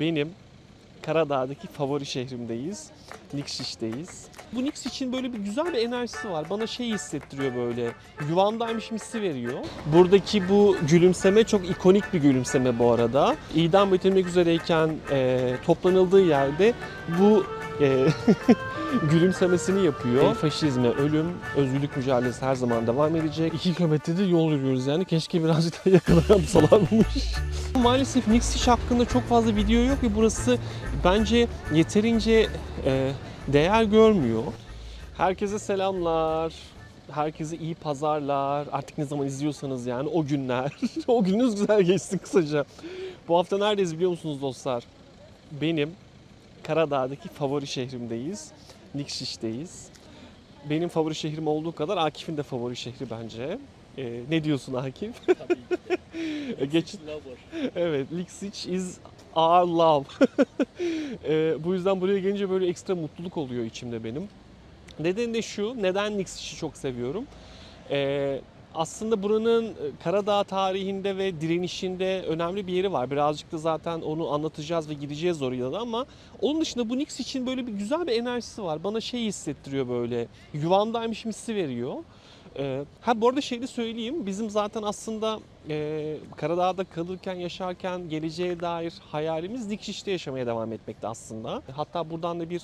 benim Karadağ'daki favori şehrimdeyiz. Nikşiş'teyiz. Bu Niks için böyle bir güzel bir enerjisi var. Bana şey hissettiriyor böyle. Yuvamdaymış hissi veriyor. Buradaki bu gülümseme çok ikonik bir gülümseme bu arada. İdam bitirmek üzereyken e, toplanıldığı yerde bu e, gülümsemesini yapıyor. Faşizme, ölüm, özgürlük mücadelesi her zaman devam edecek. 2 kilometrede yol yürüyoruz yani. Keşke birazcık daha yakalansalarmış. Maalesef Nixiş hakkında çok fazla video yok ve burası bence yeterince e, değer görmüyor. Herkese selamlar. Herkese iyi pazarlar. Artık ne zaman izliyorsanız yani o günler. o gününüz güzel geçsin kısaca. Bu hafta neredeyiz biliyor musunuz dostlar? Benim Karadağ'daki favori şehrimdeyiz. Nikşiş'teyiz. Benim favori şehrim olduğu kadar Akif'in de favori şehri bence. Ee, ne diyorsun Akif? Tabii ki. Geç, Lover. Evet, Lixic is our love. Ee, bu yüzden buraya gelince böyle ekstra mutluluk oluyor içimde benim. Nedeni de şu, neden Lixic'i çok seviyorum? Ee, aslında buranın e, Karadağ tarihinde ve direnişinde önemli bir yeri var. Birazcık da zaten onu anlatacağız ve gideceğiz oraya da ama onun dışında bu Nix için böyle bir güzel bir enerjisi var. Bana şey hissettiriyor böyle. Yuvamdaymış hissi veriyor. Ee, ha bu arada şey de söyleyeyim. Bizim zaten aslında e, Karadağ'da kalırken, yaşarken geleceğe dair hayalimiz Dikşiş'te yaşamaya devam etmekte aslında. Hatta buradan da bir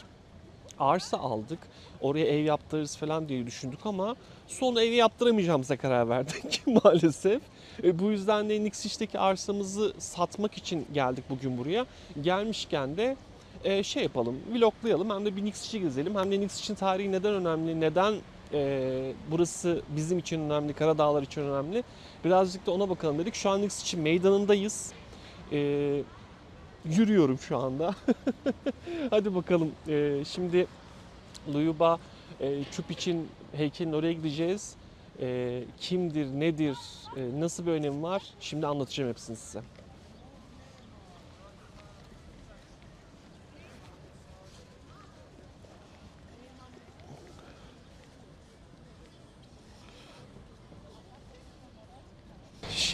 arsa aldık. Oraya ev yaptırırız falan diye düşündük ama sonra evi yaptıramayacağımıza karar verdik maalesef. E, bu yüzden de Niksiş'teki arsamızı satmak için geldik bugün buraya. Gelmişken de e, şey yapalım, vloglayalım hem de bir Niksiş'i gezelim. Hem de Niksiş'in tarihi neden önemli, neden e, burası bizim için önemli, Karadağlar için önemli. Birazcık da ona bakalım dedik. Şu an Niksiş'in meydanındayız. E, yürüyorum şu anda. Hadi bakalım. E, şimdi Luyuba e, Çupic'in heykelinin oraya gideceğiz. E, kimdir, nedir, e, nasıl bir önemi var? Şimdi anlatacağım hepsini size.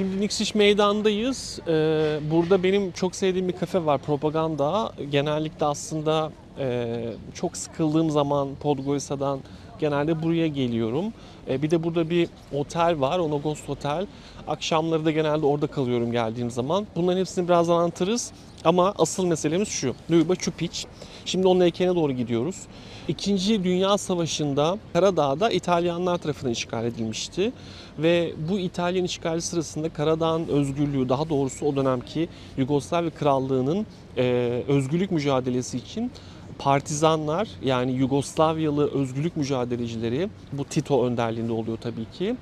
Şimdi Niksiş Meydan'dayız. Ee, burada benim çok sevdiğim bir kafe var, Propaganda. Genellikle aslında e, çok sıkıldığım zaman Podgorica'dan genelde buraya geliyorum. E, bir de burada bir otel var, Onogos Hotel. Akşamları da genelde orada kalıyorum geldiğim zaman. Bunların hepsini birazdan anlatırız. Ama asıl meselemiz şu. Ljuba Čupić. Şimdi onun heykeline doğru gidiyoruz. İkinci Dünya Savaşı'nda Karadağ'da İtalyanlar tarafından işgal edilmişti. Ve bu İtalyan işgali sırasında Karadağ'ın özgürlüğü, daha doğrusu o dönemki Yugoslavya Krallığı'nın e, özgürlük mücadelesi için partizanlar yani Yugoslavyalı özgürlük mücadelecileri bu Tito önderliğinde oluyor tabii ki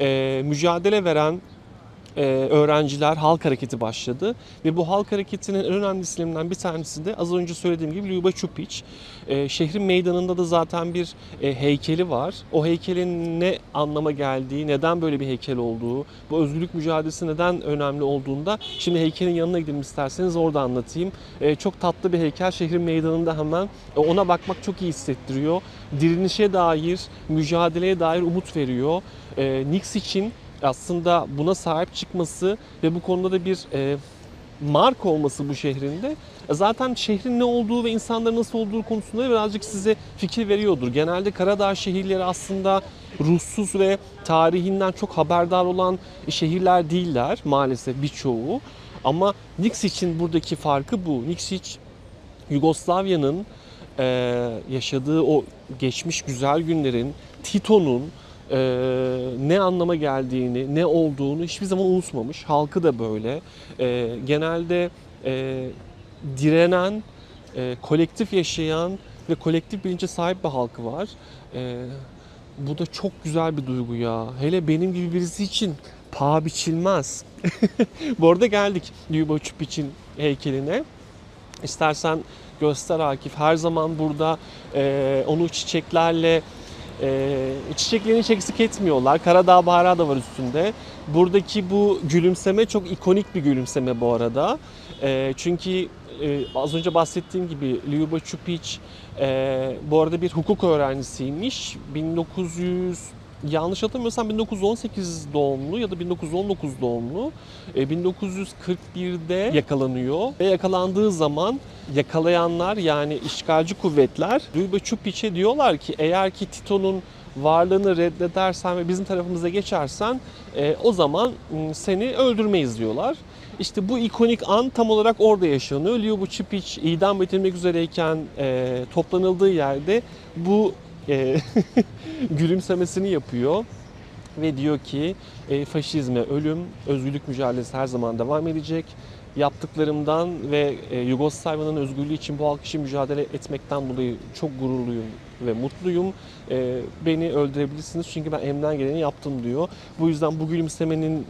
e, mücadele veren e, öğrenciler halk hareketi başladı ve bu halk hareketinin en önemli isimlerinden bir tanesi de az önce söylediğim gibi Ljuba Čupić. E, şehrin meydanında da zaten bir e, heykeli var. O heykelin ne anlama geldiği, neden böyle bir heykel olduğu, bu özgürlük mücadelesi neden önemli olduğunda şimdi heykelin yanına gidelim isterseniz orada anlatayım. E, çok tatlı bir heykel şehrin meydanında hemen. E, ona bakmak çok iyi hissettiriyor. Direnişe dair, mücadeleye dair umut veriyor. E, Nix için aslında buna sahip çıkması ve bu konuda da bir e, marka olması bu şehrinde zaten şehrin ne olduğu ve insanların nasıl olduğu konusunda da birazcık size fikir veriyordur. Genelde Karadağ şehirleri aslında ruhsuz ve tarihinden çok haberdar olan şehirler değiller maalesef birçoğu. Ama Nix için buradaki farkı bu. Nix Yugoslavya'nın e, yaşadığı o geçmiş güzel günlerin, Tito'nun e, ne anlama geldiğini, ne olduğunu hiçbir zaman unutmamış. Halkı da böyle. E, genelde e, direnen, e, kolektif yaşayan ve kolektif bilince sahip bir halkı var. E, bu da çok güzel bir duygu ya. Hele benim gibi birisi için paha biçilmez. Bu arada geldik Ljuba Čupić'in heykeline. İstersen göster Akif. Her zaman burada e, onu çiçeklerle e, çiçeklerini hiç etmiyorlar. Karadağ bayrağı da var üstünde. Buradaki bu gülümseme çok ikonik bir gülümseme bu arada. E, çünkü e, az önce bahsettiğim gibi Ljuba Čupić e, bu arada bir hukuk öğrencisiymiş. 1900 yanlış hatırlamıyorsam 1918 doğumlu ya da 1919 doğumlu. E, 1941'de yakalanıyor ve yakalandığı zaman yakalayanlar yani işgalci kuvvetler Duyba Çupiç'e diyorlar ki eğer ki Tito'nun varlığını reddedersen ve bizim tarafımıza geçersen e, o zaman seni öldürmeyiz diyorlar. İşte bu ikonik an tam olarak orada yaşanıyor. Ljubo Çupiç idam edilmek üzereyken e, toplanıldığı yerde bu e, gülümsemesini yapıyor ve diyor ki e, faşizme ölüm, özgürlük mücadelesi her zaman devam edecek. Yaptıklarımdan ve e, Yugoslavya'nın özgürlüğü için bu halk için mücadele etmekten dolayı çok gururluyum ve mutluyum. E, beni öldürebilirsiniz çünkü ben elimden geleni yaptım diyor. Bu yüzden bu gülümsemenin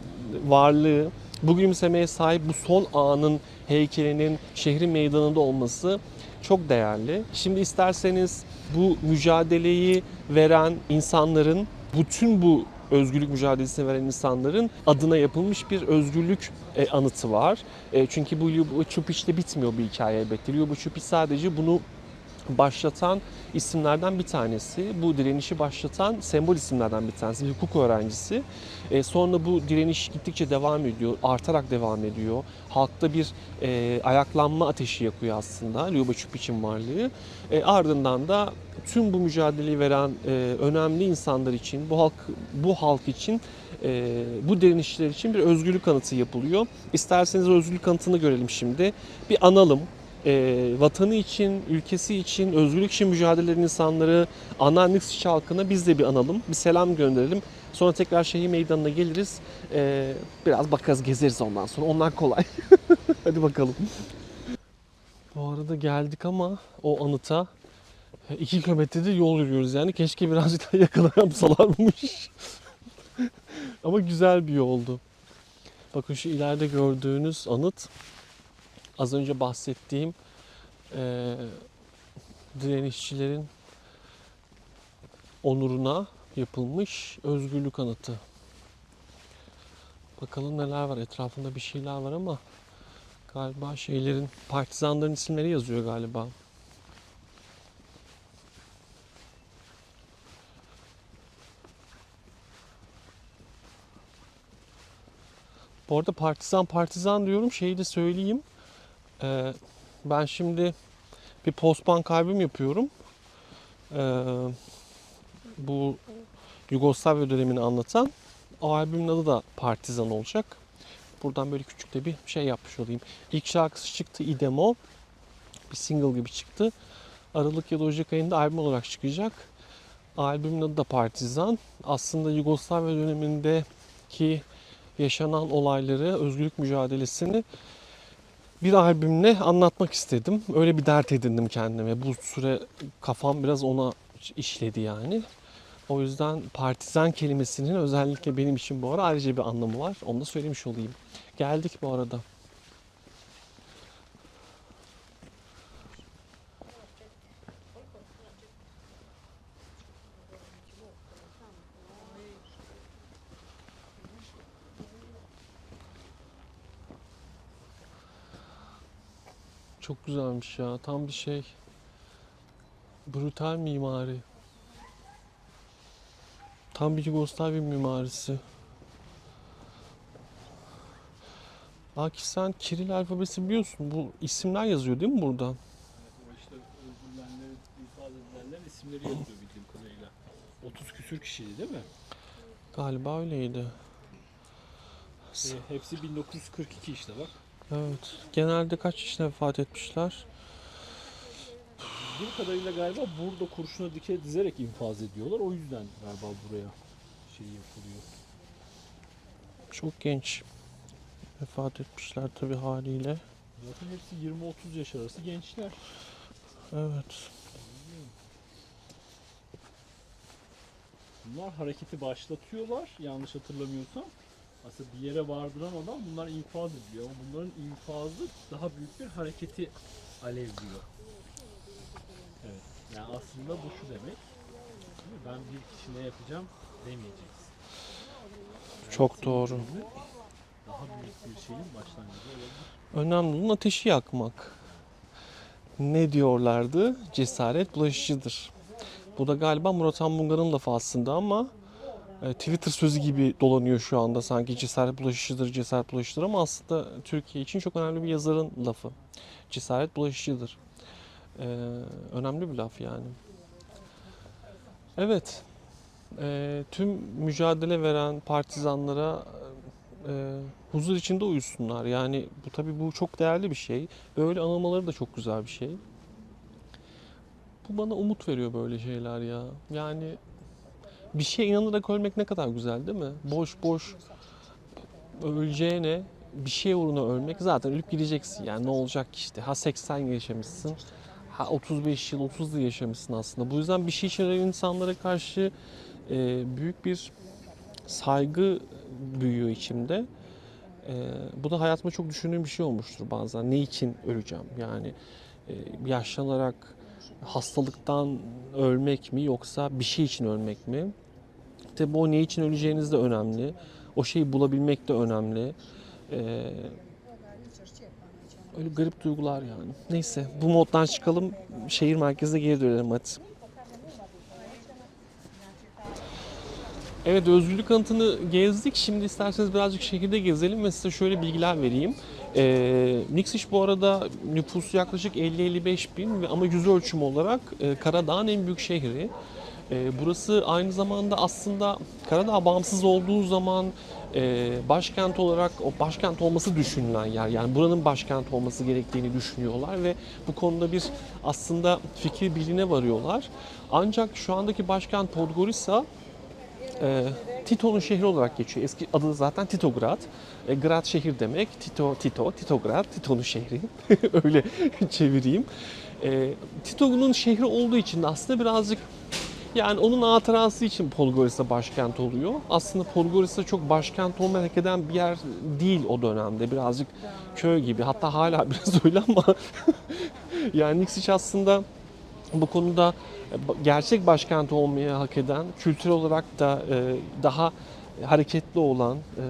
varlığı, bu gülümsemeye sahip bu son anın heykelinin şehrin meydanında olması çok değerli. Şimdi isterseniz bu mücadeleyi veren insanların, bütün bu özgürlük mücadelesini veren insanların adına yapılmış bir özgürlük e, anıtı var. E, çünkü bu Ljubo Čupić'te bitmiyor bir hikaye elbette. Ljubo Čupić sadece bunu başlatan isimlerden bir tanesi. Bu direnişi başlatan sembol isimlerden bir tanesi. Bir hukuk öğrencisi. E, sonra bu direniş gittikçe devam ediyor, artarak devam ediyor. Halkta bir e, ayaklanma ateşi yakıyor aslında Ljubo Čupić'in varlığı. E, ardından da tüm bu mücadeleyi veren e, önemli insanlar için, bu halk bu halk için, e, bu direnişler için bir özgürlük anıtı yapılıyor. İsterseniz özgürlük anıtını görelim şimdi. Bir analım. E, vatanı için, ülkesi için, özgürlük için mücadele eden insanları, Anneannex halkına biz de bir analım, bir selam gönderelim. Sonra tekrar şehir meydanına geliriz. E, biraz bakarız, gezeriz ondan sonra. Onlar kolay. Hadi bakalım. Bu arada geldik ama o anıta 2 kilometrede yol yürüyoruz yani. Keşke birazcık daha yakına yapsalarmış. Ama güzel bir yoldu. Bakın şu ileride gördüğünüz anıt az önce bahsettiğim eee direnişçilerin onuruna yapılmış özgürlük anıtı. Bakalım neler var. Etrafında bir şeyler var ama galiba şeylerin partizanların isimleri yazıyor galiba. Bu arada partizan partizan diyorum şeyi de söyleyeyim. Ee, ben şimdi bir postbank albüm yapıyorum. Ee, bu Yugoslavya dönemini anlatan. O albümün adı da Partizan olacak. Buradan böyle küçük de bir şey yapmış olayım. İlk şarkısı çıktı İdemo. Bir single gibi çıktı. Aralık ya da Ocak ayında albüm olarak çıkacak. Albümün adı da Partizan. Aslında Yugoslavya dönemindeki yaşanan olayları, özgürlük mücadelesini bir albümle anlatmak istedim. Öyle bir dert edindim kendime. Bu süre kafam biraz ona işledi yani. O yüzden partizan kelimesinin özellikle benim için bu ara ayrıca bir anlamı var. Onu da söylemiş olayım. Geldik bu arada. Çok güzelmiş ya. Tam bir şey. Brutal mimari. Tam bir Yugoslavya mimarisi. Akif sen Kiril alfabesi biliyorsun. Bu isimler yazıyor değil mi burada? O işte öldürülenler, ifade edilenler isimleri yazıyor bildiğim kadarıyla. 30 küsür kişiydi değil mi? Galiba öyleydi. E, hepsi 1942 işte bak. Evet. Genelde kaç kişi vefat etmişler? Bildiğim kadarıyla galiba burada kurşuna dike dizerek infaz ediyorlar. O yüzden galiba buraya şey yapılıyor. Çok genç vefat etmişler tabii haliyle. Zaten hepsi 20-30 yaş arası gençler. Evet. Bunlar hareketi başlatıyorlar yanlış hatırlamıyorsam. Aslında bir yere vardıramadan bunlar infaz ediliyor. Ama bunların infazı daha büyük bir hareketi alevliyor. Evet. Yani aslında bu şu demek. Ben bir kişi ne yapacağım demeyeceksin. Çok senin doğru. Daha büyük bir şeyin başlangıcı olabilir. Önemli olan ateşi yakmak. Ne diyorlardı? Cesaret bulaşıcıdır. Bu da galiba Murat Han Bungar'ın lafı aslında ama Twitter sözü gibi dolanıyor şu anda sanki cesaret bulaşıcıdır, cesaret bulaşıcıdır ama aslında Türkiye için çok önemli bir yazarın lafı. Cesaret bulaşıcıdır. Ee, önemli bir laf yani. Evet, e, tüm mücadele veren partizanlara e, huzur içinde uyusunlar. Yani bu tabii bu çok değerli bir şey. Böyle anılmaları da çok güzel bir şey. Bu bana umut veriyor böyle şeyler ya. Yani bir şeye inanarak ölmek ne kadar güzel değil mi? Boş boş. Öleceğine bir şey uğruna ölmek zaten ölüp gideceksin. Yani ne olacak işte? Ha 80 yıl yaşamışsın ha 35 yıl 30 yıl yaşamışsın aslında. Bu yüzden bir şey için insanlara karşı e, büyük bir saygı büyüyor içimde. E, bu da hayatıma çok düşündüğüm bir şey olmuştur bazen. Ne için öleceğim? Yani e, yaşlanarak hastalıktan ölmek mi yoksa bir şey için ölmek mi Tabi o ne için öleceğiniz de önemli. O şeyi bulabilmek de önemli. Ee, öyle garip duygular yani. Neyse bu moddan çıkalım. Şehir merkezine geri dönelim hadi. Evet özgürlük anıtını gezdik. Şimdi isterseniz birazcık şehirde gezelim ve size şöyle bilgiler vereyim. Ee, Niksiş bu arada nüfusu yaklaşık 50-55 bin ama yüz ölçümü olarak e, Karadağ'ın en büyük şehri. Ee, burası aynı zamanda aslında Karadağ bağımsız olduğu zaman e, başkent olarak o başkent olması düşünülen yer. Yani buranın başkent olması gerektiğini düşünüyorlar ve bu konuda bir aslında fikir birliğine varıyorlar. Ancak şu andaki başkent Podgorica e, Tito'nun şehri olarak geçiyor. Eski adı zaten Titograd. E, Grad şehir demek. Tito, Tito, Titograd, Tito'nun şehri. Öyle çevireyim. E, Tito'nun şehri olduğu için aslında birazcık yani onun hatırası için Podgorica başkent oluyor. Aslında Podgorica çok başkent olmaya hak eden bir yer değil o dönemde. Birazcık köy gibi. Hatta hala biraz öyle ama yani Niksiç aslında bu konuda gerçek başkent olmayı hak eden, kültürel olarak da e, daha hareketli olan e,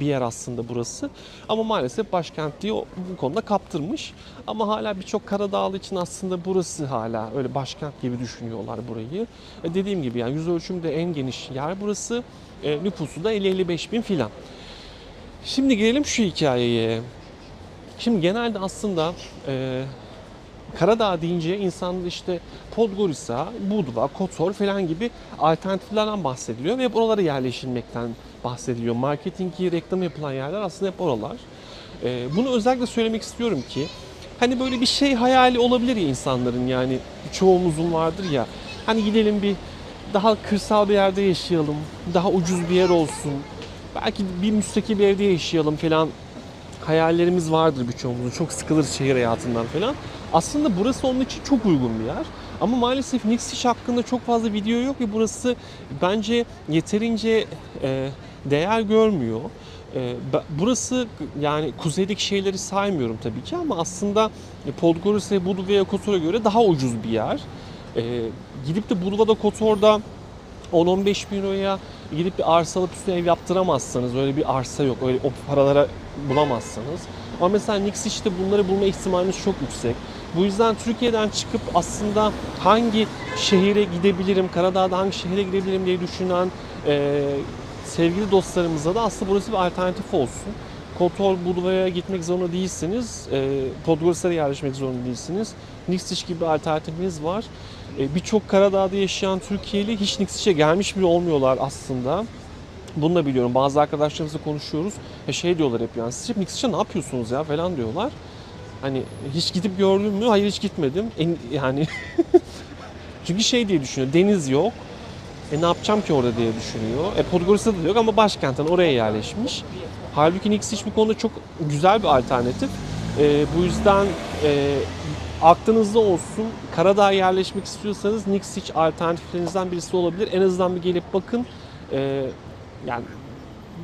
bir yer aslında burası. Ama maalesef başkentliği o- bu konuda kaptırmış. Ama hala birçok Karadağlı için aslında burası hala öyle başkent gibi düşünüyorlar burayı. E, dediğim gibi yani yüz ölçümde en geniş yer burası. E, nüfusu da 50-55 bin filan. Şimdi gelelim şu hikayeye. Şimdi genelde aslında Karadağ deyince insanlar işte Podgorica, Budva, Kotor falan gibi alternatiflerden bahsediliyor ve hep oralara yerleşilmekten bahsediliyor. Marketingi, reklam yapılan yerler aslında hep oralar. Ee, bunu özellikle söylemek istiyorum ki hani böyle bir şey hayali olabilir ya insanların yani çoğumuzun vardır ya. Hani gidelim bir daha kırsal bir yerde yaşayalım, daha ucuz bir yer olsun. Belki bir müstakil bir evde yaşayalım falan hayallerimiz vardır birçoğumuzun. Çok sıkılırız şehir hayatından falan. Aslında burası onun için çok uygun bir yer. Ama maalesef Nixish hakkında çok fazla video yok ve burası bence yeterince e, değer görmüyor. E, burası yani kuzeydeki şeyleri saymıyorum tabii ki ama aslında Podgorica, Budva'ya Kotor'a göre daha ucuz bir yer. E, gidip de Budva'da Kotor'da 10-15 bin euroya gidip bir arsa alıp üstüne ev yaptıramazsanız öyle bir arsa yok. Öyle o paralara bulamazsanız. Ama mesela Nixish'te bunları bulma ihtimaliniz çok yüksek. Bu yüzden Türkiye'den çıkıp aslında hangi şehire gidebilirim, Karadağ'da hangi şehire gidebilirim diye düşünen e, sevgili dostlarımıza da aslında burası bir alternatif olsun. Kotor, Budva'ya gitmek zorunda değilsiniz. E, Podgorica'ya yerleşmek zorunda değilsiniz. Nixish gibi alternatifiniz var. E, Birçok Karadağ'da yaşayan Türkiye'li hiç Nixish'e gelmiş bile olmuyorlar aslında. Bunu da biliyorum. Bazı arkadaşlarımızla konuşuyoruz. E şey diyorlar hep yani siz hep Nixish'e ne yapıyorsunuz ya falan diyorlar. Hani hiç gidip gördün mü? Hayır hiç gitmedim. En, yani çünkü şey diye düşünüyor. Deniz yok. E ne yapacağım ki orada diye düşünüyor. E Podgorica'da da yok ama başkentten oraya yerleşmiş. Halbuki Nixish bu konuda çok güzel bir alternatif. E, bu yüzden e, aklınızda olsun. Karadağ'a yerleşmek istiyorsanız Nixish alternatiflerinizden birisi olabilir. En azından bir gelip bakın. E, yani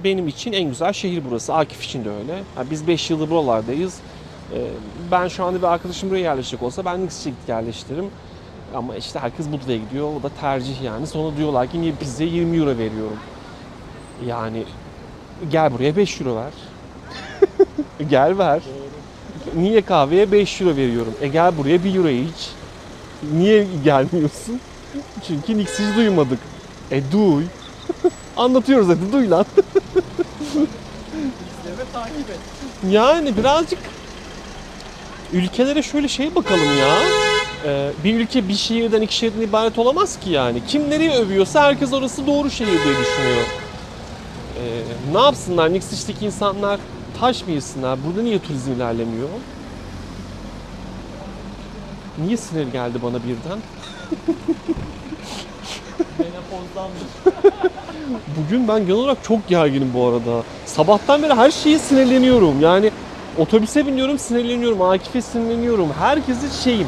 benim için en güzel şehir burası. Akif için de öyle. Yani biz 5 yıldır buralardayız. E, ben şu anda bir arkadaşım buraya yerleşecek olsa ben gidip yerleştiririm. Ama işte herkes Budva'ya gidiyor. O da tercih yani. Sonra diyorlar ki niye bize 20 euro veriyorum. Yani gel buraya 5 euro ver. gel ver. Niye kahveye 5 euro veriyorum? E gel buraya 1 euro iç. Niye gelmiyorsun? Çünkü Nixish'i duymadık. E duy. Anlatıyoruz hadi duy lan. İzle ve takip et. Yani birazcık ülkelere şöyle şey bakalım ya. Ee, bir ülke bir şehirden iki şehirden ibaret olamaz ki yani. Kim nereyi övüyorsa herkes orası doğru şehir diye düşünüyor. Ee, ne yapsınlar? Nixish'teki insanlar taş mı yesinler? Burada niye turizm ilerlemiyor? Niye sinir geldi bana birden? Bugün ben genel olarak çok gerginim bu arada. Sabahtan beri her şeye sinirleniyorum. Yani otobüse biniyorum sinirleniyorum. Akif'e sinirleniyorum. Herkesi şeyim.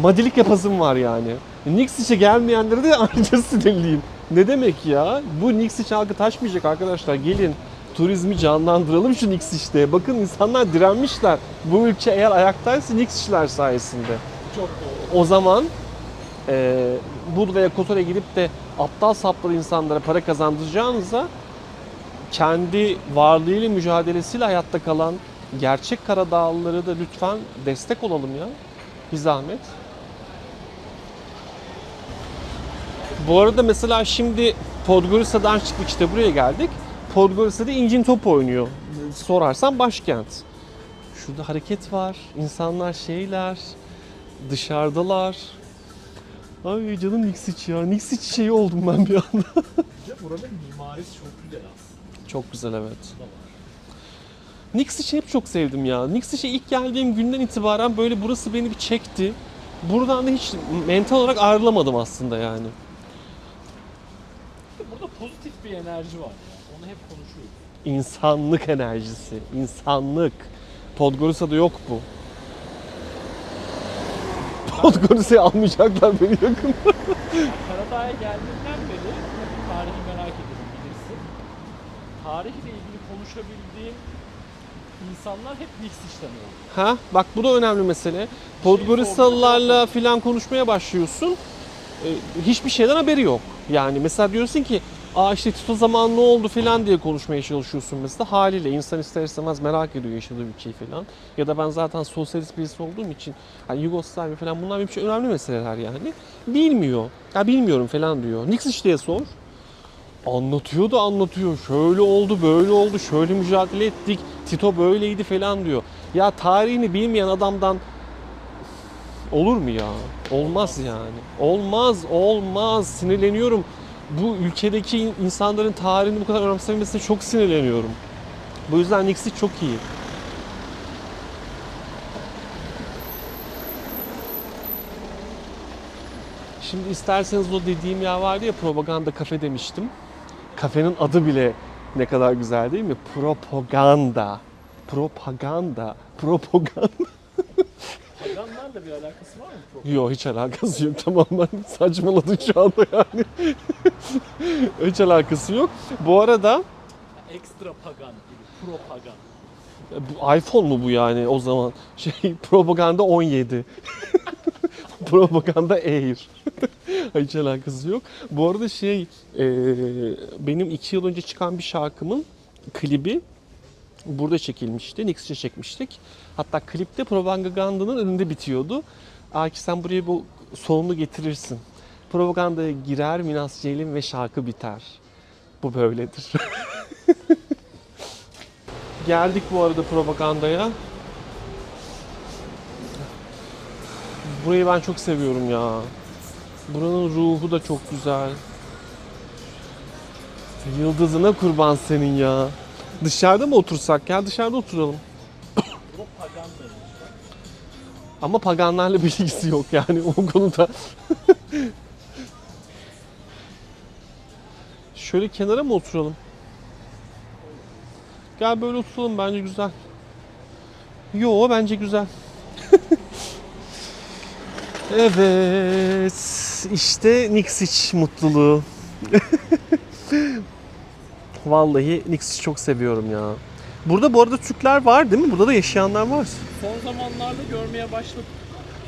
Madilik yapasım var yani. Nixish'e gelmeyenlere de ayrıca sinirliyim. Ne demek ya? Bu Nixish halkı taşmayacak arkadaşlar. Gelin turizmi canlandıralım şu Nixish'te. Bakın insanlar direnmişler. Bu ülke eğer ayaktaysa Nixish'ler sayesinde. Çok doğru. O zaman e, Bud veya Kotor'a gidip de aptal saplı insanlara para kazandıracağınıza kendi varlığıyla mücadelesiyle hayatta kalan gerçek Karadağlıları da lütfen destek olalım ya. Bir zahmet. Bu arada mesela şimdi Podgorica'dan çıktık işte buraya geldik. Podgorica'da incin top oynuyor. Sorarsan başkent. Şurada hareket var, insanlar şeyler, dışarıdalar. Ay canım Nixiç ya. Nixiç şeyi oldum ben bir anda. De buranın mimarisi çok güzel aslında. Çok güzel evet. Nixish'i hep çok sevdim ya. Nixish'e ilk geldiğim günden itibaren böyle burası beni bir çekti. Buradan da hiç mental olarak ayrılamadım aslında yani. Burada pozitif bir enerji var ya. Onu hep konuşuyoruz. İnsanlık enerjisi. insanlık. Podgorica'da yok bu. Podgorica'yı almayacaklar beni yakın. Karadağ'a geldiğinden beri tarihi merak ederim bilirsin. Tarihle ilgili konuşabildiğim insanlar hep Nixish'ten oldu. Ha bak bu da önemli mesele. Podgoricalılarla filan konuşmaya başlıyorsun. e, hiçbir şeyden haberi yok. Yani mesela diyorsun ki Aa işte Tito zaman ne oldu filan diye konuşmaya çalışıyorsun mesela haliyle insan ister istemez merak ediyor yaşadığı ülkeyi filan. Ya da ben zaten sosyalist birisi olduğum için hani Yugoslavya falan bunlar benim için önemli meseleler yani. Bilmiyor. Ya bilmiyorum falan diyor. Nixish diye sor. Anlatıyor da anlatıyor. Şöyle oldu, böyle oldu, şöyle mücadele ettik. Tito böyleydi falan diyor. Ya tarihini bilmeyen adamdan olur mu ya? Olmaz yani. Olmaz, olmaz. Sinirleniyorum. Bu ülkedeki in- insanların tarihini bu kadar önemsememesine çok sinirleniyorum. Bu yüzden Nixie çok iyi. Şimdi isterseniz o dediğim yer vardı ya propaganda kafe demiştim. Kafenin adı bile ne kadar güzel değil mi? Propaganda. Propaganda. Propaganda. Paganlarla bir alakası var mı? Çok. Yok hiç alakası yok tamamen saçmaladın şu anda yani. hiç alakası yok. Bu arada Ekstra pagan gibi. Propagan. bu iPhone mu bu yani o zaman? Şey propaganda 17. propaganda Air. hiç alakası yok. Bu arada şey e, benim iki yıl önce çıkan bir şarkımın klibi burada çekilmişti. Nix'e çekmiştik. Hatta klipte propagandanın önünde bitiyordu. Aki sen buraya bu sonunu getirirsin. Propagandaya girer Minas Ceylin ve şarkı biter. Bu böyledir. Geldik bu arada propagandaya. Burayı ben çok seviyorum ya. Buranın ruhu da çok güzel. Yıldızına kurban senin ya. Dışarıda mı otursak? Gel dışarıda oturalım. Ama paganlarla bir ilgisi yok yani o konuda. Şöyle kenara mı oturalım? Gel böyle oturalım bence güzel. Yo bence güzel. evet işte Nixiç mutluluğu. Vallahi Nixiç'i çok seviyorum ya. Burada bu arada Türkler var değil mi? Burada da yaşayanlar var. Son zamanlarda görmeye başladık.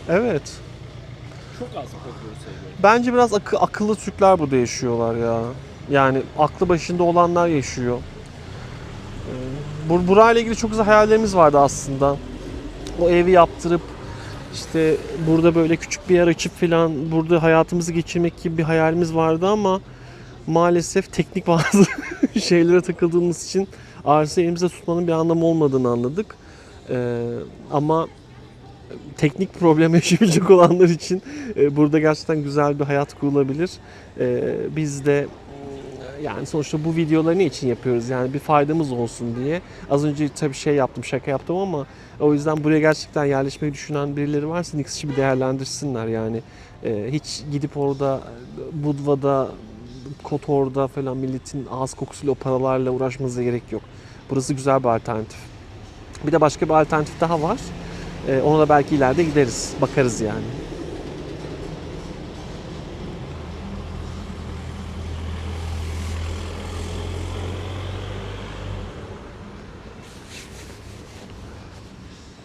Evet. Çok az Podgorica'yı seviyorum. Bence biraz akı- akıllı Türkler burada yaşıyorlar ya. Yani aklı başında olanlar yaşıyor. Ee, Bu, burayla ilgili çok güzel hayallerimiz vardı aslında. O evi yaptırıp işte burada böyle küçük bir yer açıp filan burada hayatımızı geçirmek gibi bir hayalimiz vardı ama maalesef teknik bazı şeylere takıldığımız için arsayı elimizde tutmanın bir anlamı olmadığını anladık. Ee, ama teknik problem yaşayacak olanlar için e, burada gerçekten güzel bir hayat kurulabilir. Ee, biz de e, yani sonuçta bu videoları ne için yapıyoruz? Yani bir faydamız olsun diye. Az önce tabii şey yaptım, şaka yaptım ama o yüzden buraya gerçekten yerleşmeyi düşünen birileri varsa Nix'i bir değerlendirsinler yani. Ee, hiç gidip orada e, Budva'da, Kotor'da falan milletin ağız kokusuyla o paralarla uğraşmanıza gerek yok. Burası güzel bir alternatif. Bir de başka bir alternatif daha var. Ee, ona da belki ileride gideriz. Bakarız yani.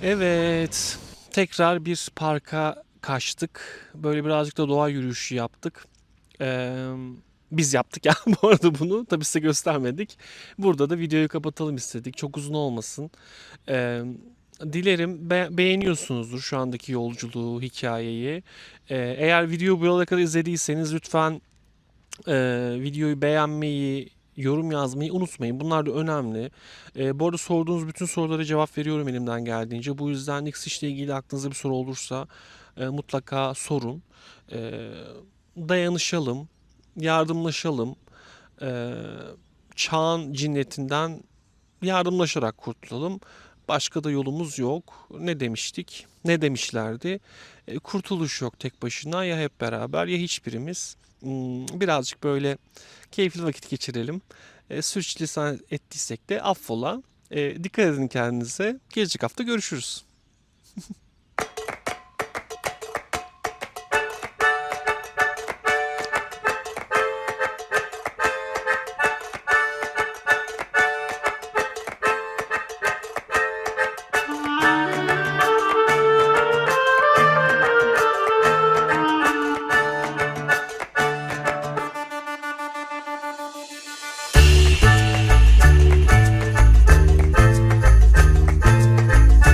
Evet. Tekrar bir parka kaçtık. Böyle birazcık da doğa yürüyüşü yaptık. Ee, biz yaptık yani bu arada bunu. Tabii size göstermedik. Burada da videoyu kapatalım istedik. Çok uzun olmasın. Ee, dilerim be- beğeniyorsunuzdur şu andaki yolculuğu, hikayeyi. Ee, eğer videoyu bu kadar izlediyseniz lütfen e, videoyu beğenmeyi, yorum yazmayı unutmayın. Bunlar da önemli. Ee, bu arada sorduğunuz bütün sorulara cevap veriyorum elimden geldiğince. Bu yüzden X ile ilgili aklınızda bir soru olursa e, mutlaka sorun. Ee, dayanışalım, yardımlaşalım. Ee, çağın cinnetinden yardımlaşarak kurtulalım. Başka da yolumuz yok. Ne demiştik? Ne demişlerdi? E, kurtuluş yok tek başına ya hep beraber ya hiçbirimiz. Hmm, Birazcık böyle keyifli vakit geçirelim. E, sürçülisan ettiysek de affola. E, dikkat edin kendinize. Gelecek hafta görüşürüz.